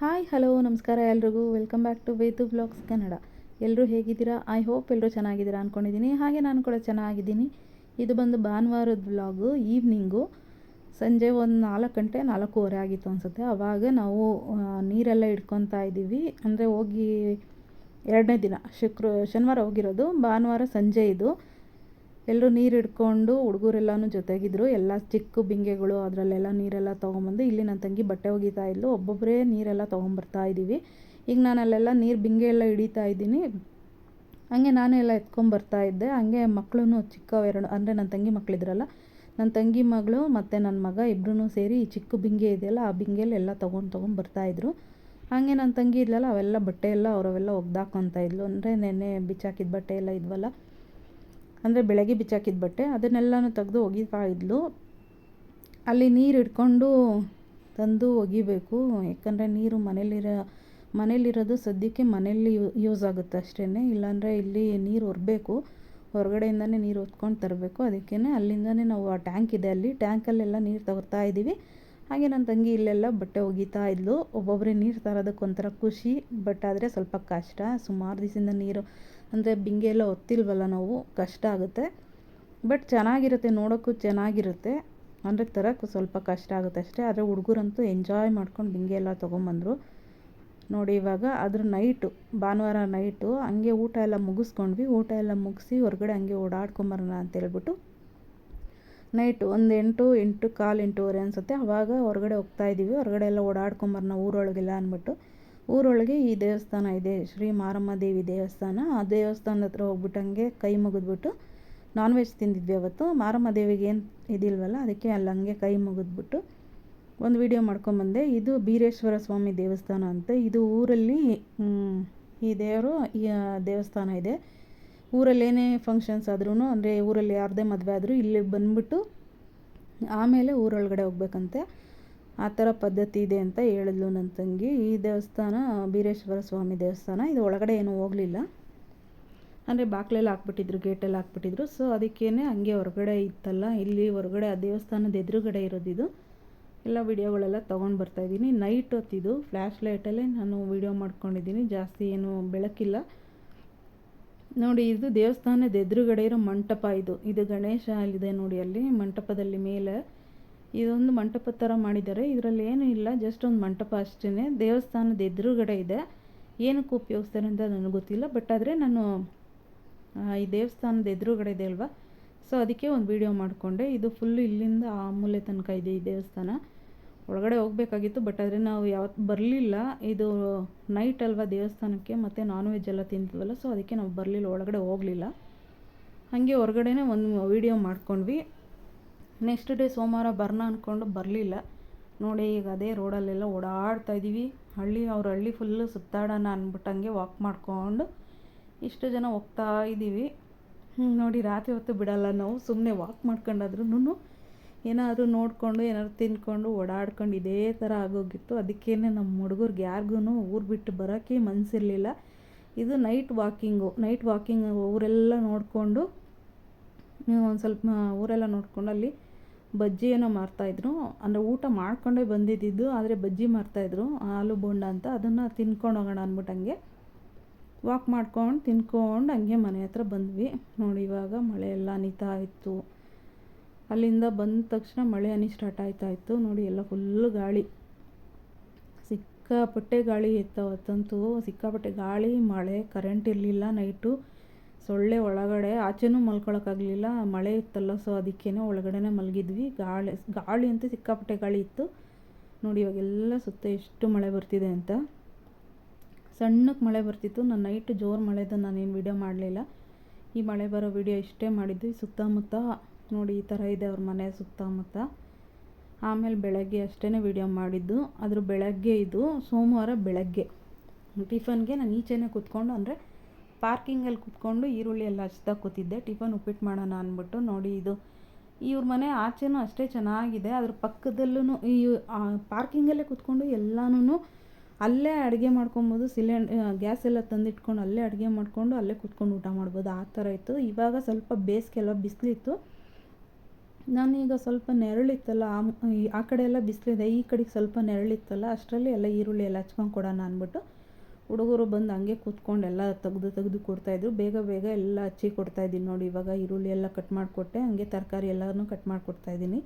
Hi, hello, ನಮಸ್ಕಾರ ಎಲ್ರಿಗೂ. Welcome back to ವೇತು ಬ್ಲಾಗ್ಸ್ ಕನ್ನಡ ಎಲ್ಲರೂ ಹೇಗಿದ್ದೀರಾ? ಐ ಹೋಪ್ ಎಲ್ಲರೂ ಚೆನ್ನಾಗಿದ್ದೀರಾ ಅಂದ್ಕೊಂಡಿದ್ದೀನಿ ಹಾಗೆ ನಾನು ಕೂಡ ಚೆನ್ನಾಗಿದ್ದೀನಿ. ಇದು ಬಂದು ಭಾನುವಾರದ ಬ್ಲಾಗು ಈವ್ನಿಂಗು ಸಂಜೆ ಒಂದು ನಾಲ್ಕು ಗಂಟೆ, ನಾಲ್ಕೂವರೆ ಆಗಿತ್ತು ಅನಿಸುತ್ತೆ. ಆವಾಗ ನಾವು ನೀರೆಲ್ಲ ಇಟ್ಕೊತಾ ಇದ್ದೀವಿ. ಅಂದರೆ ಹೋಗಿ ಎರಡನೇ ದಿನ, ಶುಕ್ರ, ಶನಿವಾರ ಹೋಗಿರೋದು. ಭಾನುವಾರ ಸಂಜೆ ಇದು. ಎಲ್ಲರೂ ನೀರು ಹಿಡ್ಕೊಂಡು ಹುಡುಗರೆಲ್ಲಾನು ಜೊತೆಗಿದ್ರು. ಎಲ್ಲ ಚಿಕ್ಕ ಬಿಂಗೆಗಳು ಅದರಲ್ಲೆಲ್ಲ ನೀರೆಲ್ಲ ತೊಗೊಂಬಂದು ಇಲ್ಲಿ ನನ್ನ ತಂಗಿ ಬಟ್ಟೆ ಒಗಿತಾ ಇದ್ಲು. ಒಬ್ಬೊಬ್ಬರೇ ನೀರೆಲ್ಲ ತೊಗೊಂಬರ್ತಾ ಇದ್ದೀವಿ ಈಗ ನಾನು ಅಲ್ಲೆಲ್ಲ ನೀರು ಬಿಂಗೆ ಎಲ್ಲ ಹಿಡಿತಾ ಇದ್ದೀನಿ. ಹಂಗೆ ನಾನು ಎಲ್ಲ ಎತ್ಕೊಂಬರ್ತಾ ಇದ್ದೆ. ಹಂಗೆ ಮಕ್ಕಳು ಚಿಕ್ಕವೆರಡು ಅಂದರೆ ನನ್ನ ತಂಗಿ ಮಕ್ಕಳಿದ್ರಲ್ಲ ನನ್ನ ತಂಗಿ ಮಗಳು ಮತ್ತು ನನ್ನ ಮಗ ಇಬ್ಬರೂ ಸೇರಿ ಈ ಚಿಕ್ಕ ಬಿಂಗೆ ಇದೆಯಲ್ಲ, ಆ ಬಿಂಗೆಲಿ ಎಲ್ಲ ತೊಗೊಂಡು ತೊಗೊಂಡು ಬರ್ತಾಯಿದ್ರು ಹಾಗೆ ನನ್ನ ತಂಗಿ ಇದ್ಲಲ್ಲ, ಅವೆಲ್ಲ ಬಟ್ಟೆ ಎಲ್ಲ ಅವರವೆಲ್ಲ ಒಗ್ದಾಕೊತಾ ಇದ್ಲು. ಅಂದರೆ ನೆನ್ನೆ ಬಿಚ್ಚಾಕಿದ ಬಟ್ಟೆ ಎಲ್ಲ ಇದ್ವಲ್ಲ ಅಂದರೆ ಬೆಳಗ್ಗೆ ಬಿಚ್ಚಾಕಿದ ಬಟ್ಟೆ, ಅದನ್ನೆಲ್ಲನೂ ತೆಗೆದು ಒಗಿತಾ ಇದ್ಲು. ಅಲ್ಲಿ ನೀರು ಇಟ್ಕೊಂಡು ತಂದು ಒಗಿಬೇಕು, ಯಾಕಂದರೆ ನೀರು ಮನೇಲಿರೋ, ಮನೇಲಿರೋದು ಸದ್ಯಕ್ಕೆ ಮನೇಲಿ ಯೂಸ್ ಆಗುತ್ತೆ ಅಷ್ಟೇ ಇಲ್ಲಾಂದರೆ ಇಲ್ಲಿ ನೀರು ಹೊರಬೇಕು ಹೊರಗಡೆಯಿಂದನೇ ನೀರು ಹೊತ್ಕೊಂಡು ತರಬೇಕು. ಅದಕ್ಕೇ ಅಲ್ಲಿಂದನೇ ನಾವು ಆ ಟ್ಯಾಂಕ್ ಇದೆ ಅಲ್ಲಿ. ಟ್ಯಾಂಕಲ್ಲೆಲ್ಲ ನೀರು ತಗೊತಾ ಇದ್ದೀವಿ. ಹಾಗೆ ನನ್ನ ತಂಗಿ ಇಲ್ಲೆಲ್ಲ ಬಟ್ಟೆ ಒಗಿತಾ ಇದ್ಲು. ಒಬ್ಬೊಬ್ಬರೇ ನೀರು ತರೋದಕ್ಕೆ ಒಂಥರ ಖುಷಿ, ಬಟ್ ಆದರೆ ಸ್ವಲ್ಪ ಕಷ್ಟ. ಸುಮಾರು ದಿವಸದಿಂದ ನೀರು ಅಂದರೆ ಬಿಂಗೆ ಎಲ್ಲ ಒತ್ತಿಲ್ವಲ್ಲ ನಾವು, ಕಷ್ಟ ಆಗುತ್ತೆ. ಬಟ್ ಚೆನ್ನಾಗಿರುತ್ತೆ, ನೋಡೋಕ್ಕೂ ಚೆನ್ನಾಗಿರುತ್ತೆ. ಅಂದರೆ ತರೋಕ್ಕೂ ಸ್ವಲ್ಪ ಕಷ್ಟ ಆಗುತ್ತೆ ಅಷ್ಟೇ. ಆದರೆ ಹುಡುಗರಂತೂ ಎಂಜಾಯ್ ಮಾಡ್ಕೊಂಡು ಬಿಂಗೆ ಎಲ್ಲ ತೊಗೊಂಬಂದರು. ನೋಡಿ ಇವಾಗ ಅದ್ರ ನೈಟು ಭಾನುವಾರ ನೈಟು ಹಂಗೆ ಊಟ ಎಲ್ಲ ಮುಗಿಸ್ಕೊಂಡ್ವಿ. ಊಟ ಎಲ್ಲ ಮುಗಿಸಿ ಹೊರಗಡೆ ಹಂಗೆ ಓಡಾಡ್ಕೊಂಬರೋಣ ಅಂತೇಳ್ಬಿಟ್ಟು ನೈಟು ಒಂದು ಎಂಟು ಎಂಟು, ಕಾಲು ಎಂಟೂವರೆ ಅನಿಸುತ್ತೆ. ಅವಾಗ ಹೊರಗಡೆ ಹೋಗ್ತಾ ಇದ್ದೀವಿ. ಹೊರಗಡೆ ಎಲ್ಲ ಓಡಾಡ್ಕೊಂಬರೋಣ ಊರೊಳಗೆಲ್ಲ ಅಂದ್ಬಿಟ್ಟು. ಊರೊಳಗೆ ಈ ದೇವಸ್ಥಾನ ಇದೆ. ಶ್ರೀ ಮಾರಮ್ಮ ದೇವಿ ದೇವಸ್ಥಾನ. ಆ ದೇವಸ್ಥಾನದ ಹತ್ರ ಹೋಗ್ಬಿಟ್ಟಂಗೆ ಕೈ ಮುಗಿದ್ಬಿಟ್ಟು ನಾನ್ ವೆಜ್ ತಿಂದಿದ್ವಿ ಅವತ್ತು. ಮಾರಮ್ಮ ದೇವಿಗೆ ಏನು ಇದಿಲ್ವಲ್ಲ, ಅದಕ್ಕೆ ಅಲ್ಲಿ ಹಂಗೆ ಕೈ ಮುಗಿದ್ಬಿಟ್ಟು ಒಂದು ವಿಡಿಯೋ ಮಾಡ್ಕೊಂಬಂದೆ. ಇದು ಬೀರೇಶ್ವರ ಸ್ವಾಮಿ ದೇವಸ್ಥಾನ ಅಂತ. ಇದು ಊರಲ್ಲಿ ಈ ದೇವರು, ಈ ದೇವಸ್ಥಾನ ಇದೆ. ಊರಲ್ಲಿ ಏನೇ ಫಂಕ್ಷನ್ಸ್ ಆದ್ರೂ ಅಂದರೆ ಊರಲ್ಲಿ ಯಾರದೇ ಮದುವೆ ಆದರೂ ಇಲ್ಲಿ ಬಂದ್ಬಿಟ್ಟು ಆಮೇಲೆ ಊರೊಳಗಡೆ ಹೋಗ್ಬೇಕಂತೆ. ಆ ಥರ ಪದ್ಧತಿ ಇದೆ ಅಂತ ಹೇಳಿದ್ಲು ನನ್ನ ತಂಗಿ. ಈ ದೇವಸ್ಥಾನ ಬೀರೇಶ್ವರ ಸ್ವಾಮಿ ದೇವಸ್ಥಾನ. ಇದು ಒಳಗಡೆ ಏನೂ ಹೋಗಲಿಲ್ಲ. ಅಂದರೆ ಬಾಕ್ಲೆಲ್ಲ ಹಾಕ್ಬಿಟ್ಟಿದ್ರು, ಗೇಟಲ್ಲಿ ಹಾಕ್ಬಿಟ್ಟಿದ್ರು. ಸೊ ಅದಕ್ಕೇನೆ ಹಂಗೆ ಹೊರಗಡೆ ಇತ್ತಲ್ಲ, ಇಲ್ಲಿ ಹೊರಗಡೆ ಆ ದೇವಸ್ಥಾನದ ಎದುರುಗಡೆ ಇರೋದಿದು ಎಲ್ಲ ವಿಡಿಯೋಗಳೆಲ್ಲ ತೊಗೊಂಡು ಬರ್ತಾಯಿದ್ದೀನಿ ನೈಟ್ ಹೊತ್ತಿದು ಫ್ಲ್ಯಾಶ್ ಲೈಟಲ್ಲೇ ನಾನು ವಿಡಿಯೋ ಮಾಡ್ಕೊಂಡಿದ್ದೀನಿ. ಜಾಸ್ತಿ ಏನು ಬೆಳಕಿಲ್ಲ. ನೋಡಿ, ಇದು ದೇವಸ್ಥಾನದ ಎದುರುಗಡೆ ಇರೋ ಮಂಟಪ ಇದು. ಇದು ಗಣೇಶ ಅಲ್ಲಿದೆ ನೋಡಿ ಅಲ್ಲಿ. ಮಂಟಪದಲ್ಲಿ ಮೇಲೆ ಇದೊಂದು ಮಂಟಪ ಥರ ಮಾಡಿದ್ದಾರೆ. ಇದರಲ್ಲಿ ಏನೂ ಇಲ್ಲ ಜಸ್ಟ್ ಒಂದು ಮಂಟಪ ಅಷ್ಟೇ ದೇವಸ್ಥಾನದ ಎದುರುಗಡೆ ಇದೆ. ಏನಕ್ಕೆ ಉಪಯೋಗಿಸ್ತಾರೆ ಅಂತ ನನಗೆ ಗೊತ್ತಿಲ್ಲ ಬಟ್ ಆದರೆ ನಾನು ಈ ದೇವಸ್ಥಾನದ ಎದುರುಗಡೆ ಇದೆ ಅಲ್ವಾ? ಸೊ ಅದಕ್ಕೆ ಒಂದು ವಿಡಿಯೋ ಮಾಡಿಕೊಂಡೆ. ಇದು ಫುಲ್ಲು ಇಲ್ಲಿಂದ ಆ ಮೂಲೆ ತನಕ ಇದೆ ಈ ದೇವಸ್ಥಾನ. ಒಳಗಡೆ ಹೋಗಬೇಕಾಗಿತ್ತು ಬಟ್ ಆದರೆ ನಾವು ಯಾವತ್ತು ಬರಲಿಲ್ಲ. ಇದು ನೈಟ್ ಅಲ್ವಾ ದೇವಸ್ಥಾನಕ್ಕೆ, ಮತ್ತು ನಾನ್ ವೆಜ್ ಎಲ್ಲ ತಿಂತೀವಲ್ಲ ಸೊ ಅದಕ್ಕೆ ನಾವು ಬರಲಿಲ್ಲ, ಒಳಗಡೆ ಹೋಗಲಿಲ್ಲ. ಹಾಗೆ ಹೊರಗಡೆನೇ ಒಂದು ವಿಡಿಯೋ ಮಾಡ್ಕೊಂಡ್ವಿ. ನೆಕ್ಸ್ಟ್ ಡೇ ಸೋಮವಾರ ಬರೋಣ ಅಂದ್ಕೊಂಡು ಬರಲಿಲ್ಲ. ನೋಡಿ ಈಗ ಅದೇ ರೋಡಲ್ಲೆಲ್ಲ ಓಡಾಡ್ತಾ ಇದ್ದೀವಿ. ಹಳ್ಳಿ ಅವ್ರ ಹಳ್ಳಿ ಫುಲ್ಲು ಸುತ್ತಾಡೋಣ ಅಂದ್ಬಿಟ್ಟಂಗೆ ವಾಕ್ ಮಾಡ್ಕೊಂಡು ಇಷ್ಟು ಜನ ಹೋಗ್ತಾ ಇದ್ದೀವಿ. ನೋಡಿ ರಾತ್ರಿ ಹೊತ್ತು ಬಿಡಲ್ಲ ನಾವು ಸುಮ್ಮನೆ ವಾಕ್ ಮಾಡ್ಕೊಂಡಾದ್ರೂ ಏನಾದರೂ ನೋಡಿಕೊಂಡು, ಏನಾದ್ರು ತಿಂದ್ಕೊಂಡು ಓಡಾಡ್ಕೊಂಡು ಇದೇ ಥರ ಆಗೋಗಿತ್ತು. ಅದಕ್ಕೇ ನಮ್ಮ ಹುಡುಗರ್ಗೆ ಯಾರಿಗೂ ಊರು ಬಿಟ್ಟು ಬರೋಕ್ಕೆ ಮನಸ್ಸಿರಲಿಲ್ಲ ಇದು ನೈಟ್ ವಾಕಿಂಗು ನೈಟ್ ವಾಕಿಂಗ್ ಊರೆಲ್ಲ ನೋಡಿಕೊಂಡು ಒಂದು ಸ್ವಲ್ಪ ಊರೆಲ್ಲ ನೋಡ್ಕೊಂಡು ಅಲ್ಲಿ ಬಜ್ಜಿ ಏನೋ ಮಾರ್ತಾಯಿದ್ರು ಅಂದರೆ ಊಟ ಮಾಡ್ಕೊಂಡೇ ಬಂದಿದ್ದಿದ್ದು, ಆದರೆ ಬಜ್ಜಿ ಮಾರ್ತಾಯಿದ್ರು ಆಲೂ ಬೋಂಡ ಅಂತ ಅದನ್ನು ತಿನ್ಕೊಂಡು ಹೋಗೋಣ ಅಂದ್ಬಿಟ್ಟು ಹಂಗೆ ವಾಕ್ ಮಾಡ್ಕೊಂಡು ತಿನ್ಕೊಂಡು ಹಂಗೆ ಮನೆ ಹತ್ರ ಬಂದ್ವಿ. ನೋಡಿ ಇವಾಗ ಮಳೆ ಎಲ್ಲ ಅನಿತಾ ಇತ್ತು. ಅಲ್ಲಿಂದ ಬಂದ ತಕ್ಷಣ ಮಳೆ ಅನಿ ಸ್ಟಾರ್ಟ್ ಆಯ್ತಾ ಇತ್ತು. ನೋಡಿ ಎಲ್ಲ ಫುಲ್ಲು ಗಾಳಿ. ಸಿಕ್ಕಾಪಟ್ಟೆ ಗಾಳಿ ಇತ್ತು ಅವತ್ತಂತೂ. ಸಿಕ್ಕಾಪಟ್ಟೆ ಗಾಳಿ, ಮಳೆ ಕರೆಂಟ್ ಇರಲಿಲ್ಲ ನೈಟು ಸೊಳ್ಳೆ ಒಳಗಡೆ ಆಚೆನೂ ಮಲ್ಕೊಳಕ್ಕಾಗಲಿಲ್ಲ, ಮಳೆ ಇತ್ತಲ್ಲ ಸೊ ಅದಕ್ಕೇ ಒಳಗಡೆನೇ ಮಲಗಿದ್ವಿ. ಗಾಳಿ ಗಾಳಿ ಅಂತೂ ಸಿಕ್ಕಾಪಟ್ಟೆ ಗಾಳಿ ಇತ್ತು. ನೋಡಿ, ಇವಾಗೆಲ್ಲ ಸುತ್ತ ಎಷ್ಟು ಮಳೆ ಬರ್ತಿದೆ ಅಂತ. ಸಣ್ಣಕ್ಕೆ ಮಳೆ ಬರ್ತಿತ್ತು. ನಾನು ನೈಟ್ ಜೋರು ಮಳೆದು ನಾನೇನು ವಿಡಿಯೋ ಮಾಡಲಿಲ್ಲ. ಈ ಮಳೆ ಬರೋ ವಿಡಿಯೋ ಇಷ್ಟೇ ಮಾಡಿದ್ವಿ. ಸುತ್ತಮುತ್ತ, ನೋಡಿ, ಈ ಥರ ಇದೆ ಅವ್ರ ಮನೆ ಸುತ್ತಮುತ್ತ. ಆಮೇಲೆ ಬೆಳಗ್ಗೆ ಅಷ್ಟೇ ವಿಡಿಯೋ ಮಾಡಿದ್ದು. ಅದ್ರ ಬೆಳಗ್ಗೆ ಇದು ಸೋಮವಾರ ಬೆಳಗ್ಗೆ. ಟಿಫನ್ಗೆ ನಾನು ಈಚೆನೇ ಕೂತ್ಕೊಂಡು ಅಂದರೆ ಪಾರ್ಕಿಂಗಲ್ಲಿ ಕುತ್ಕೊಂಡು ಈರುಳ್ಳಿ ಎಲ್ಲ ಹಚ್ತಾ ಕೂತಿದ್ದೆ. ಟಿಫನ್ ಉಪ್ಪಿಟ್ಟು ಮಾಡೋಣ ಅಂದ್ಬಿಟ್ಟು ನೋಡಿ ಇದು. ಇವ್ರ ಮನೆ ಆಚೆನೂ ಅಷ್ಟೇ ಚೆನ್ನಾಗಿದೆ. ಅದ್ರ ಪಕ್ಕದಲ್ಲೂ ಈ ಪಾರ್ಕಿಂಗಲ್ಲೇ ಕೂತ್ಕೊಂಡು ಎಲ್ಲನೂ ಅಲ್ಲೇ ಅಡುಗೆ ಮಾಡ್ಕೊಬೋದು. ಸಿಲಿಂಡ್ ಗ್ಯಾಸ್ ಎಲ್ಲ ತಂದಿಟ್ಕೊಂಡು ಅಲ್ಲೇ ಅಡುಗೆ ಮಾಡ್ಕೊಂಡು ಅಲ್ಲೇ ಕುತ್ಕೊಂಡು ಊಟ ಮಾಡ್ಬೋದು. ಆ ಥರ ಇತ್ತು. ಇವಾಗ ಸ್ವಲ್ಪ ಬೇಸಿಗೆಲ್ಲ ಬಿಸಿಲಿತ್ತು. ನಾನೀಗ ಸ್ವಲ್ಪ ನೆರಳಿತ್ತಲ್ಲ ಆ ಕಡೆ ಎಲ್ಲ ಬಿಸಿಲಿದೆ, ಈ ಕಡೆಗೆ ಸ್ವಲ್ಪ ನೆರಳಿತ್ತಲ್ಲ, ಅಷ್ಟರಲ್ಲಿ ಎಲ್ಲ ಈರುಳ್ಳಿ ಎಲ್ಲ ಹಚ್ಕೊಂಡು ಕೊಡೋಣ ಅಂದ್ಬಿಟ್ಟು ಹುಡುಗರು ಬಂದು ಹಂಗೆ ಕೂತ್ಕೊಂಡು ಎಲ್ಲ ತೆಗ್ದು ತೆಗೆದು ಕೊಡ್ತಾಯಿದ್ರು ಬೇಗ ಬೇಗ ಎಲ್ಲ ಹಚ್ಚಿ ಕೊಡ್ತಾಯಿದ್ದೀನಿ ನೋಡಿ, ಇವಾಗ ಈರುಳ್ಳಿ ಎಲ್ಲ ಕಟ್ ಮಾಡಿಕೊಟ್ಟೆ. ಹಂಗೆ ತರಕಾರಿ ಎಲ್ಲನೂ ಕಟ್ ಮಾಡಿಕೊಡ್ತಾಯಿದ್ದೀನಿ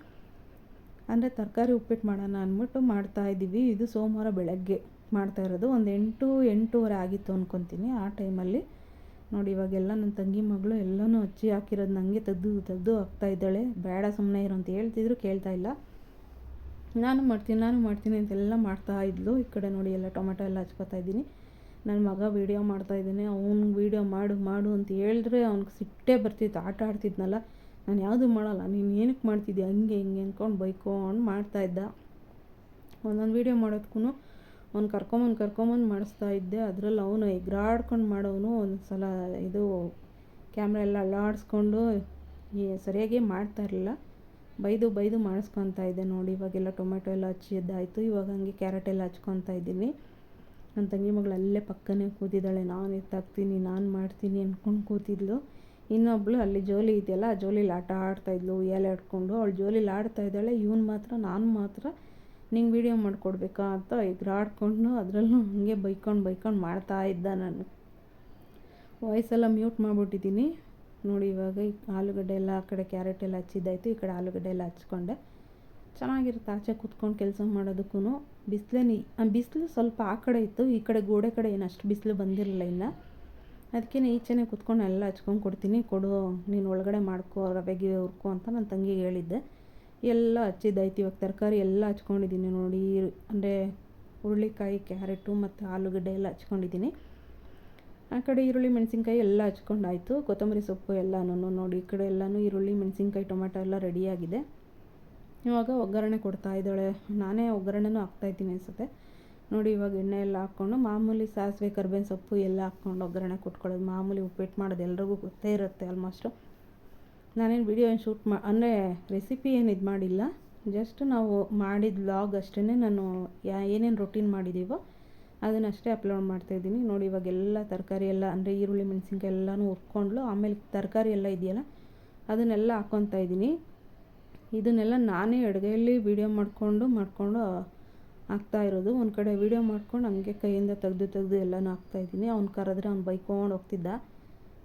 ಅಂದರೆ ತರಕಾರಿ ಉಪ್ಪಿಟ್ಟು ಮಾಡೋಣ ಅಂದ್ಬಿಟ್ಟು ಮಾಡ್ತಾಯಿದ್ದೀವಿ ಇದು ಸೋಮವಾರ ಬೆಳಗ್ಗೆ ಮಾಡ್ತಾ ಇರೋದು. ಒಂದು ಎಂಟು, ಎಂಟೂವರೆ ಆಗಿತ್ತು ಅಂದ್ಕೊತೀನಿ ಆ ಟೈಮಲ್ಲಿ. ನೋಡಿ ಇವಾಗೆಲ್ಲ ನನ್ನ ತಂಗಿ ಮಗಳು ಎಲ್ಲನೂ ಹಚ್ಚಿ ಹಾಕಿರೋದು ನನಗೆ ತೆಗ್ದು ತೆಗ್ದು ಹಾಕ್ತಾ ಇದ್ದಾಳೆ. ಬೇಡ ಸುಮ್ಮನೆ ಇರು ಅಂತ ಹೇಳ್ತಿದ್ರು, ಕೇಳ್ತಾ ಇಲ್ಲ. ನಾನು ಮಾಡ್ತೀನಿ ನಾನು ಮಾಡ್ತೀನಿ ಅಂತೆಲ್ಲ ಮಾಡ್ತಾ ಇದ್ಲು. ಈ ಕಡೆ ನೋಡಿ ಎಲ್ಲ ಟೊಮೆಟೊ ಎಲ್ಲ ಹಚ್ಕೋತಾ ಇದ್ದೀನಿ. ನನ್ನ ಮಗ ವೀಡಿಯೋ ಮಾಡ್ತಾ ಇದ್ದೀನಿ, ಅವ್ನು ವೀಡಿಯೋ ಮಾಡು ಮಾಡು ಅಂತ ಹೇಳಿದ್ರೆ ಅವ್ನಿಗೆ ಸಿಟ್ಟೇ ಬರ್ತಿತ್ತು, ಆಟ ಆಡ್ತಿದ್ನಲ್ಲ. ನಾನು ಯಾವುದು ಮಾಡಲ್ಲ, ನೀನು ಏನಕ್ಕೆ ಮಾಡ್ತಿದ್ದೆ ಹಂಗೆ, ಹಿಂಗೆ ಅಂದ್ಕೊಂಡು ಬೈಕೊಂಡು ಮಾಡ್ತಾಯಿದ್ದ ಒಂದೊಂದು ವೀಡಿಯೋ ಮಾಡೋದಕ್ಕೂ ಅವ್ನು ಕರ್ಕೊಂಬಂದು ಕರ್ಕೊಂಬಂದು ಮಾಡಿಸ್ತಾ ಇದ್ದೆ. ಅದರಲ್ಲಿ ಅವನು ಎಗ್ರಾಡ್ಕೊಂಡು ಮಾಡೋನು ಒಂದು ಸಲ ಇದು ಕ್ಯಾಮ್ರಾ ಎಲ್ಲ ಅಳ್ಳಾಡಿಸ್ಕೊಂಡು ಸರಿಯಾಗಿ ಮಾಡ್ತಾ ಇರಲಿಲ್ಲ. ಬೈದು ಬೈದು ಮಾಡಿಸ್ಕೊತಾ ಇದ್ದೆ ನೋಡಿ. ಇವಾಗೆಲ್ಲ ಟೊಮೆಟೊ ಎಲ್ಲ ಹಚ್ಚಿದ್ದಾಯಿತು ಇವಾಗ ಹಂಗೆ ಕ್ಯಾರೆಟ್ ಎಲ್ಲ ಹಚ್ಕೊತಾ ಇದ್ದೀನಿ. ನನ್ನ ತಂಗಿ ಮಗಳು ಅಲ್ಲೇ ಪಕ್ಕನೇ ಕೂತಿದ್ದಾಳೆ. ನಾನು ಎತ್ತಾಕ್ತೀನಿ, ನಾನು ಮಾಡ್ತೀನಿ ಅಂದ್ಕೊಂಡು ಕೂತಿದ್ಲು. ಇನ್ನೊಬ್ಬಳು ಅಲ್ಲಿ ಜೋಲಿ ಇದೆಯಲ್ಲ, ಆ ಜೋಲಿಲಿ ಆಟ ಆಡ್ತಾಯಿದ್ಲು ಉಯ್ಯಾಲೆ ಆಡ್ಕೊಂಡು. ಅವಳು ಜೋಲಿಲಿ ಆಡ್ತಾ ಇದ್ದಾಳೆ, ಇವ್ನು ಮಾತ್ರ, ನಾನು ಮಾತ್ರ. ನಿಂಗೆ ವೀಡಿಯೋ ಮಾಡಿಕೊಡ್ಬೇಕಾ ಅಂತ ಎಗ್ರಾಡ್ಕೊಂಡು ಅದರಲ್ಲೂ ಹಾಗೆ ಬೈಕೊಂಡು ಬೈಕೊಂಡು ಮಾಡ್ತಾ ಇದ್ದ ನಾನು. ವಾಯ್ಸೆಲ್ಲ ಮ್ಯೂಟ್ ಮಾಡಿಬಿಟ್ಟಿದ್ದೀನಿ. ನೋಡಿ ಇವಾಗ ಈ ಆಲೂಗಡ್ಡೆ ಎಲ್ಲ ಆ ಕಡೆ ಕ್ಯಾರೆಟ್ ಎಲ್ಲ ಹಚ್ಚಿದ್ದಾಯಿತು, ಈ ಕಡೆ ಆಲೂಗಡ್ಡೆ ಎಲ್ಲ ಹಚ್ಕೊಂಡೆ. ಚೆನ್ನಾಗಿರುತ್ತೆ ಆಚೆ ಕೂತ್ಕೊಂಡು ಕೆಲಸ ಮಾಡೋದಕ್ಕೂ. ಬಿಸಿಲೇ ಬಿಸಿಲು ಸ್ವಲ್ಪ ಆ ಕಡೆ ಇತ್ತು, ಈ ಕಡೆ ಗೋಡೆ ಕಡೆ ಏನು ಅಷ್ಟು ಬಿಸಿಲು ಬಂದಿರಲಿಲ್ಲ ಇನ್ನು. ಅದಕ್ಕೆ ಈಚೆನೇ ಕೂತ್ಕೊಂಡು ಎಲ್ಲ ಹಚ್ಕೊಂಡು ಕೊಡ್ತೀನಿ, ಕೊಡು, ನೀನು ಒಳಗಡೆ ಮಾಡ್ಕೋ, ರವೆಗೆ ಹುರ್ಕೊ ಅಂತ ನನ್ನ ತಂಗಿಗೆ ಹೇಳಿದ್ದೆ. ಎಲ್ಲ ಹಚ್ಚಿದ್ದಾಯ್ತು, ಇವಾಗ ತರಕಾರಿ ಎಲ್ಲ ಹಚ್ಕೊಂಡಿದ್ದೀನಿ ನೋಡಿ. ಅಂದರೆ ಹುರುಳಿಕಾಯಿ, ಕ್ಯಾರೆಟು ಮತ್ತು ಆಲೂಗಡ್ಡೆ ಎಲ್ಲ ಹಚ್ಕೊಂಡಿದ್ದೀನಿ. ಆ ಕಡೆ ಈರುಳ್ಳಿ, ಮೆಣಸಿನ್ಕಾಯಿ ಎಲ್ಲ ಹಚ್ಕೊಂಡಾಯಿತು. ಕೊತ್ತಂಬರಿ ಸೊಪ್ಪು ಎಲ್ಲನೂ ನೋಡಿ, ಈ ಕಡೆ ಎಲ್ಲನೂ ಈರುಳ್ಳಿ, ಮೆಣಸಿನ್ಕಾಯಿ, ಟೊಮೆಟೊ ಎಲ್ಲ ರೆಡಿಯಾಗಿದೆ ಇವಾಗ ಒಗ್ಗರಣೆ ಕೊಡ್ತಾ ಇದ್ದಾಳೆ. ನಾನೇ ಒಗ್ಗರಣೆನೂ ಹಾಕ್ತಾಯಿದ್ದೀನಿ ಅನಿಸುತ್ತೆ. ನೋಡಿ, ಇವಾಗ ಎಣ್ಣೆ ಎಲ್ಲ ಹಾಕ್ಕೊಂಡು ಮಾಮೂಲಿ ಸಾಸಿವೆ, ಕರ್ಬೇವಿನ ಸೊಪ್ಪು ಎಲ್ಲ ಹಾಕ್ಕೊಂಡು ಒಗ್ಗರಣೆ ಕೊಟ್ಕೊಳ್ಳೋದು. ಮಾಮೂಲಿ ಉಪ್ಪಿಟ್ಟು ಮಾಡೋದು ಎಲ್ರಿಗೂ ಗೊತ್ತೇ ಇರುತ್ತೆ ಆಲ್ಮೋಸ್ಟು ನಾನೇನು ವಿಡಿಯೋ ಏನು ಶೂಟ್ ಮಾ ಅಂದರೆ ರೆಸಿಪಿ ಏನು ಇದು ಮಾಡಿಲ್ಲ. ಜಸ್ಟ್ ನಾವು ಮಾಡಿದ ಲಾಗ್ ಅಷ್ಟೇ ನಾನು ಯಾ ಏನೇನು ರೊಟೀನ್ ಮಾಡಿದ್ದೀವೋ ಅದನ್ನಷ್ಟೇ ಅಪ್ಲೋಡ್ ಮಾಡ್ತಾಯಿದ್ದೀನಿ ನೋಡಿ, ಇವಾಗ ಎಲ್ಲ ತರಕಾರಿ ಎಲ್ಲ, ಅಂದರೆ ಈರುಳ್ಳಿ, ಮೆಣಸಿನ್ಕಾಯಿ ಎಲ್ಲನೂ ಹುರ್ಕೊಂಡ್ಲು. ಆಮೇಲೆ ತರಕಾರಿ ಎಲ್ಲ ಇದೆಯಲ್ಲ, ಅದನ್ನೆಲ್ಲ ಹಾಕ್ಕೊತಾ ಇದ್ದೀನಿ. ಇದನ್ನೆಲ್ಲ ನಾನೇ ಅಡುಗೆಯಲ್ಲಿ ವೀಡಿಯೋ ಮಾಡಿಕೊಂಡು ಮಾಡಿಕೊಂಡು ಹಾಕ್ತಾ ಇರೋದು. ಒಂದು ಕಡೆ ವೀಡಿಯೋ ಮಾಡ್ಕೊಂಡು ಹಂಗೆ ಕೈಯಿಂದ ತೆಗೆದು ತೆಗೆದು ಎಲ್ಲನೂ ಹಾಕ್ತಾಯಿದ್ದೀನಿ ಅವ್ನು ಕರೆದ್ರೆ ಅವ್ನು ಬೈಕೊಂಡು ಹೋಗ್ತಿದ್ದ.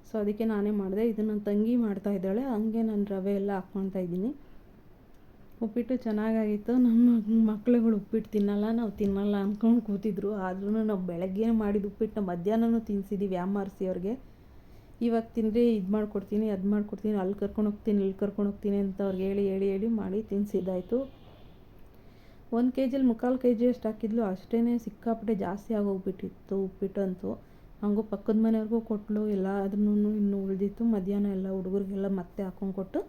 ಸೊ ಅದಕ್ಕೆ ನಾನೇ ಮಾಡಿದೆ. ಇದು ನನ್ನ ತಂಗಿ ಮಾಡ್ತಾ ಇದ್ದಾಳೆ. ಹಂಗೆ ನಾನು ರವೆ ಎಲ್ಲ ಹಾಕ್ಕೊಳ್ತಾ ಇದ್ದೀನಿ. ಉಪ್ಪಿಟ್ಟು ಚೆನ್ನಾಗಾಗಿತ್ತು. ನಮ್ಮ ಮಕ್ಳುಗಳು ಉಪ್ಪಿಟ್ಟು ತಿನ್ನಲ್ಲ. ನಾವು ತಿನ್ನಲ್ಲ ಅಂದ್ಕೊಂಡು ಕೂತಿದ್ರು. ಆದ್ರೂ ನಾವು ಬೆಳಗ್ಗೆ ಮಾಡಿದ ಉಪ್ಪಿಟ್ಟು ಮಧ್ಯಾಹ್ನನೂ ತಿನ್ನಿಸಿದ್ದೀವಿ ಯಾಮಾರಿಸಿ ಅವ್ರಿಗೆ ಇವಾಗ ತಿಂದರೆ ಇದು ಮಾಡಿಕೊಡ್ತೀನಿ, ಅದು ಮಾಡಿಕೊಡ್ತೀನಿ ಅಲ್ಲಿ ಕರ್ಕೊಂಡು ಹೋಗ್ತೀನಿ ಇಲ್ಲಿ ಕರ್ಕೊಂಡು ಹೋಗ್ತೀನಿ ಅಂತ ಅವ್ರಿಗೆ ಹೇಳಿ ಹೇಳಿ ಹೇಳಿ ಮಾಡಿ ತಿನ್ನಿಸಿದ್ದಾಯಿತು ಒಂದು ಕೆ ಜಿಲಿ ಮುಕ್ಕಾಲು ಕೆ ಜಿ ಅಷ್ಟು ಹಾಕಿದ್ಲು ಅಷ್ಟೇ ಸಿಕ್ಕಾಪಟ್ಟೆ ಜಾಸ್ತಿ ಆಗೋಗ್ಬಿಟ್ಟಿತ್ತು ಉಪ್ಪಿಟ್ಟು ಹಂಗು ಹಂಗೂ ಪಕ್ಕದ ಮನೆಯವ್ರಿಗೂ ಕೊಟ್ಟಲು ಎಲ್ಲ ಅದನ್ನು ಇನ್ನೂ ಉಳಿದಿತ್ತು, ಮಧ್ಯಾಹ್ನ ಎಲ್ಲ ಹುಡುಗರಿಗೆಲ್ಲ ಮತ್ತೆ ಹಾಕೊಂಡು ಕೊಟ್ಟು.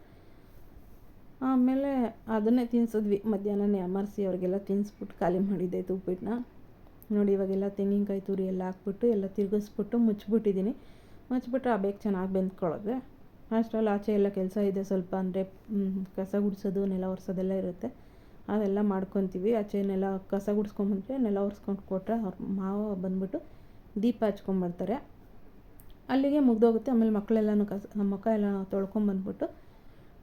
ಆಮೇಲೆ ಅದನ್ನೇ ತಿನ್ಸಿದ್ವಿ, ಮಧ್ಯಾಹ್ನನೇ ಅಮರ್ಸಿ ಅವ್ರಿಗೆಲ್ಲ ತಿನ್ನಿಸ್ಬಿಟ್ಟು ಖಾಲಿ ಮಾಡಿದ್ದಾಯ್ತು ಉಪ್ಪಿಟ್ಟನ್ನ ನೋಡಿ ಇವಾಗೆಲ್ಲ ತೆಂಗಿನಕಾಯಿ ತುರಿ ಎಲ್ಲ ಹಾಕ್ಬಿಟ್ಟು, ಎಲ್ಲ ತಿರುಗಿಸ್ಬಿಟ್ಟು ಮುಚ್ಚಿಬಿಟ್ಟಿದ್ದೀನಿ ಮುಚ್ಚಿಬಿಟ್ರೆ ಆ ಬೇಗ ಚೆನ್ನಾಗಿ ಬೆಂದ್ಕೊಳ್ಳೋದೆ. ಅಷ್ಟರಲ್ಲಿ ಆಚೆ ಎಲ್ಲ ಕೆಲಸ ಇದೆ ಸ್ವಲ್ಪ ಅಂದರೆ ಕಸ ಗುಡಿಸೋದು, ನೆಲ ಒರೆಸೋದೆಲ್ಲ ಇರುತ್ತೆ. ಅದೆಲ್ಲ ಮಾಡ್ಕೊತೀವಿ. ಆಚೆ ನೆಲ ಕಸ ಗುಡಿಸ್ಕೊಂಬಂದ್ರೆ ನೆಲ ಒರೆಸ್ಕೊಂಡು ಕೊಟ್ಟರೆ ಅವ್ರ ಮಾವ ಬಂದ್ಬಿಟ್ಟು ದೀಪ ಹಚ್ಕೊಂಬರ್ತಾರೆ. ಅಲ್ಲಿಗೆ ಮುಗ್ದೋಗುತ್ತೆ. ಆಮೇಲೆ ಮಕ್ಕಳೆಲ್ಲನೂ ಕಸ ಮುಖ ಎಲ್ಲ ತೊಳ್ಕೊಂಬಂದ್ಬಿಟ್ಟು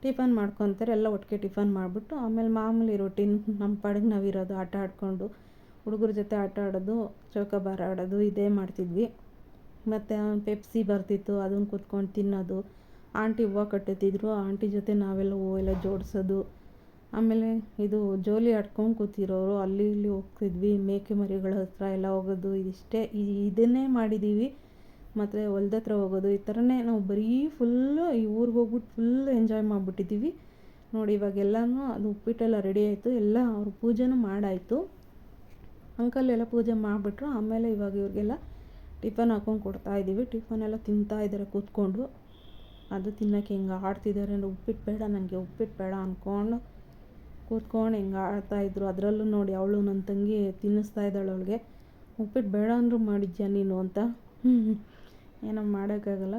ಟಿಫನ್ ಮಾಡ್ಕೊತಾರೆ. ಎಲ್ಲ ಒಟ್ಟಿಗೆ ಟಿಫನ್ ಮಾಡಿಬಿಟ್ಟು ಆಮೇಲೆ ಮಾಮೂಲಿ ರೊಟೀನ್, ನಮ್ಮ ಪಾಡಿಗೆ ನಾವಿರೋದು ಆಟ ಆಡ್ಕೊಂಡು ಹುಡುಗರ ಜೊತೆ ಆಟ ಆಡೋದು ಚೌಕಾಬಾರ ಆಡೋದು, ಇದೇ ಮಾಡ್ತಿದ್ವಿ. ಮತ್ತು ಪೆಪ್ಸಿ ಬರ್ತಿತ್ತು ಅದನ್ನು ಕೂತ್ಕೊಂಡು ತಿನ್ನೋದು. ಆಂಟಿ ಹೂವು ಕಟ್ಟುತ್ತಿದ್ರು, ಆಂಟಿ ಜೊತೆ ನಾವೆಲ್ಲ ಹೂವೆಲ್ಲ ಜೋಡಿಸೋದು. ಆಮೇಲೆ ಇದು ಜೋಲಿ ಆಡ್ಕೊಂಡು ಕೂತಿರೋರು, ಅಲ್ಲಿ ಇಲ್ಲಿ ಹೋಗ್ತಿದ್ವಿ, ಮೇಕೆ ಮರಿಗಳ ಹತ್ರ ಎಲ್ಲ ಹೋಗೋದು ಇದಿಷ್ಟೇ ಇದನ್ನೇ ಮಾಡಿದ್ದೀವಿ ಮತ್ತು ಹೊಲ್ದ ಹತ್ರ ಹೋಗೋದು, ಈ ಥರನೇ ನಾವು ಬರೀ ಫುಲ್ಲು ಈ ಊರಿಗೆ ಹೋಗ್ಬಿಟ್ಟು ಫುಲ್ ಎಂಜಾಯ್ ಮಾಡಿಬಿಟ್ಟಿದ್ದೀವಿ ನೋಡಿ ಇವಾಗೆಲ್ಲನೂ ಅದು ಉಪ್ಪಿಟ್ಟೆಲ್ಲ ರೆಡಿ ಆಯಿತು, ಎಲ್ಲ ಅವ್ರ ಪೂಜೆನೂ ಮಾಡಾಯಿತು. ಅಂಕಲ್ ಎಲ್ಲ ಪೂಜೆ ಮಾಡಿಬಿಟ್ರು, ಆಮೇಲೆ ಇವಾಗ ಇವ್ರಿಗೆಲ್ಲ ಟಿಫನ್ ಹಾಕ್ಕೊಂಡು ಕೊಡ್ತಾಯಿದ್ದೀವಿ ಟಿಫನ್ ಎಲ್ಲ ತಿಂತಾ ಇದ್ದಾರೆ ಕೂತ್ಕೊಂಡು. ಅದು ತಿನ್ನೋಕ್ಕೆ ಹಿಂಗೆ ಆಡ್ತಿದ್ದಾರೆ. ಅಂದರೆ ಉಪ್ಪಿಟ್ಟು ಬೇಡ, ನನಗೆ ಉಪ್ಪಿಟ್ಟು ಬೇಡ ಅಂದ್ಕೊಂಡು ಕೂತ್ಕೊಂಡು ಹಿಂಗೆ ಆಡ್ತಾಯಿದ್ರು ಅದರಲ್ಲೂ ನೋಡಿ ಅವಳು ನನ್ನ ತಂಗಿ ತಿನ್ನಿಸ್ತಾ ಇದ್ದಾಳೆ ಅವಳಿಗೆ. ಉಪ್ಪಿಟ್ಟು ಬೇಡ ಅಂದರೂ ಮಾಡಿದ್ಯಾ ನೀನು ಅಂತ. ಏನೋ ಮಾಡೋಕ್ಕಾಗಲ್ಲ.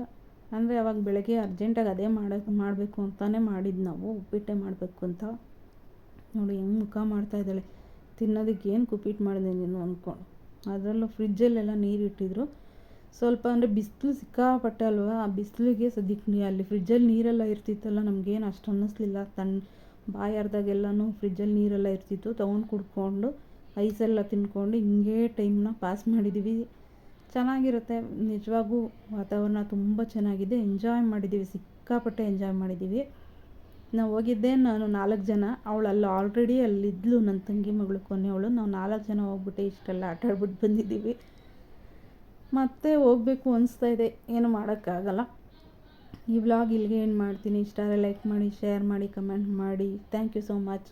ಅಂದರೆ ಅವಾಗ ಬೆಳಗ್ಗೆ ಅರ್ಜೆಂಟಾಗಿ ಅದೇ ಮಾಡೋಕ್ಕೆ ಮಾಡಬೇಕು ಅಂತಲೇ ಮಾಡಿದ್ದು ನಾವು. ಉಪ್ಪಿಟ್ಟೇ ಮಾಡಬೇಕು ಅಂತ. ನೋಡಿ ಹೆಂಗೆ ಮುಖ ಮಾಡ್ತಾಯಿದ್ದಾಳೆ ತಿನ್ನೋದಕ್ಕೆ ಏನು ಉಪ್ಪಿಟ್ಟು ಮಾಡಿದೆ ನೀನು ಅಂದ್ಕೊಂಡು ಅದರಲ್ಲೂ ಫ್ರಿಜ್ಜಲ್ಲೆಲ್ಲ ನೀರು ಇಟ್ಟಿದ್ರು ಸ್ವಲ್ಪ ಅಂದರೆ ಬಿಸಿಲು ಸಿಕ್ಕಾಪಟ್ಟೆ ಅಲ್ವಾ, ಆ ಬಿಸಿಲಿಗೆ ಸದ್ಯಕ್ಕೆ ಅಲ್ಲಿ ಫ್ರಿಜ್ಜಲ್ಲಿ ನೀರೆಲ್ಲ ಇರ್ತಿತ್ತಲ್ಲ, ನಮಗೇನು ಅಷ್ಟು ಅನ್ನಿಸ್ಲಿಲ್ಲ. ತಣ್ಣ ಬಾಯಿ ಅರ್ದಾಗೆಲ್ಲನೂ ಫ್ರಿಜ್ಜಲ್ಲಿ ನೀರೆಲ್ಲ ಇರ್ತಿತ್ತು. ತೊಗೊಂಡು ಕುಡ್ಕೊಂಡು ಐಸೆಲ್ಲ ತಿನ್ಕೊಂಡು ಹಿಂಗೆ ಟೈಮ್ನ ಪಾಸ್ ಮಾಡಿದ್ದೀವಿ ಚೆನ್ನಾಗಿರುತ್ತೆ. ನಿಜವಾಗೂ ವಾತಾವರಣ ತುಂಬ ಚೆನ್ನಾಗಿದೆ. ಎಂಜಾಯ್ ಮಾಡಿದ್ದೀವಿ ಸಿಕ್ಕಾಪಟ್ಟೆ ಎಂಜಾಯ್ ಮಾಡಿದ್ದೀವಿ ನಾವು ಹೋಗಿದ್ದೆ, ನಾನು ನಾಲ್ಕು ಜನ. ಅವಳು ಅಲ್ಲಿ ಆಲ್ರೆಡಿ ಅಲ್ಲಿದ್ಲು ನನ್ನ ತಂಗಿ ಮಗಳು ಕೊನೆಯವಳು. ನಾವು ನಾಲ್ಕು ಜನ ಹೋಗ್ಬಿಟ್ಟು ಇಷ್ಟೆಲ್ಲ ಆಟ ಆಡ್ಬಿಟ್ಟು ಬಂದಿದ್ದೀವಿ. ಮತ್ತೆ ಹೋಗಬೇಕು ಅನಿಸ್ತಾ ಇದೆ. ಏನು ಮಾಡೋಕ್ಕಾಗಲ್ಲ. ಈ ವ್ಲಾಗ್ ಇಲ್ಲಿಗೆ ಏನು ಮಾಡ್ತೀನಿ. ಇಷ್ಟ ಲೈಕ್ ಮಾಡಿ ಶೇರ್ ಮಾಡಿ ಕಮೆಂಟ್ ಮಾಡಿ. Thank you so much